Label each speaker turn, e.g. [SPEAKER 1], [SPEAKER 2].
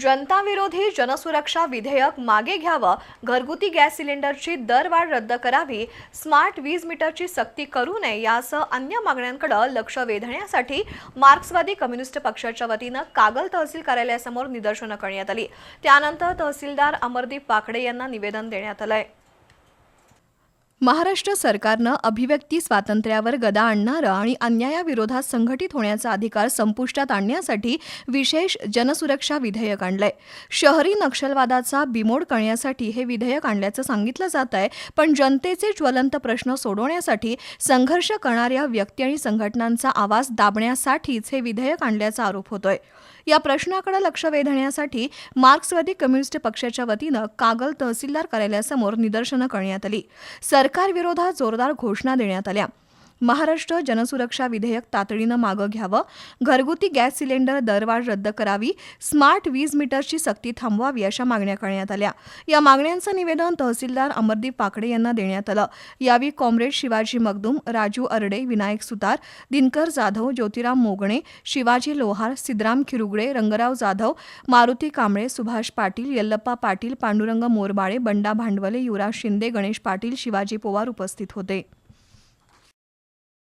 [SPEAKER 1] जनताविरोधी जनसुरक्षा विधेयक मागे घ्यावं घरगुती गॅस सिलेंडरची दरवाढ रद्द करावी स्मार्ट वीज मीटरची सक्ती करू नये यासह अन्य मागण्यांकडे लक्ष वेधण्यासाठी मार्क्सवादी कम्युनिस्ट पक्षाच्या वतीनं कागल तहसील कार्यालयासमोर निदर्शनं करण्यात आली. त्यानंतर तहसीलदार अमरदीप पाकडे यांना निवेदन देण्यात आलंय. महाराष्ट्र सरकारनं अभिव्यक्ती स्वातंत्र्यावर गदा आणणारं आणि अन्यायाविरोधात संघटित होण्याचा अधिकार संपुष्टात आणण्यासाठी विशेष जनसुरक्षा विधेयक आणलंय. शहरी नक्षलवादाचा बिमोड करण्यासाठी हे विधेयक आणल्याचं सांगितलं जात आहे पण जनतेचे ज्वलंत प्रश्न सोडवण्यासाठी संघर्ष करणाऱ्या व्यक्ती आणि संघटनांचा आवाज दाबण्यासाठीच हे विधेयक आणल्याचा आरोप होतोय. या प्रश्नाकडे लक्ष वेधण्यासाठी मार्क्सवादी कम्युनिस्ट पक्षाच्या वतीनं कागल तहसीलदार कार्यालयासमोर निदर्शनं करण्यात आली. सर सरकारविरोधात जोरदार घोषणा देण्यात आल्या. महाराष्ट्र जनसुरक्षा विधेयक तातडीनं मागं घ्यावं. घरगुती गॅस सिलेंडर दरवाढ रद्द करावी. स्मार्ट वीज मीटरची सक्ती थांबवावी अशा मागण्या करण्यात आल्या. या मागण्यांचं निवेदन तहसीलदार अमरदीप पाकडे यांना देण्यात आलं. यावेळी कॉम्रेड शिवाजी मगदूम राजू अरडे विनायक सुतार दिनकर जाधव ज्योतिराम मोगणे शिवाजी लोहार सिद्धराम खिरुगडे रंगराव जाधव मारुती कांबळे सुभाष पाटील यल्लप्पा पाटील पांडुरंग मोरबाळे बंडा भांडवले युवराज शिंदे गणेश पाटील शिवाजी पोवार उपस्थित होते.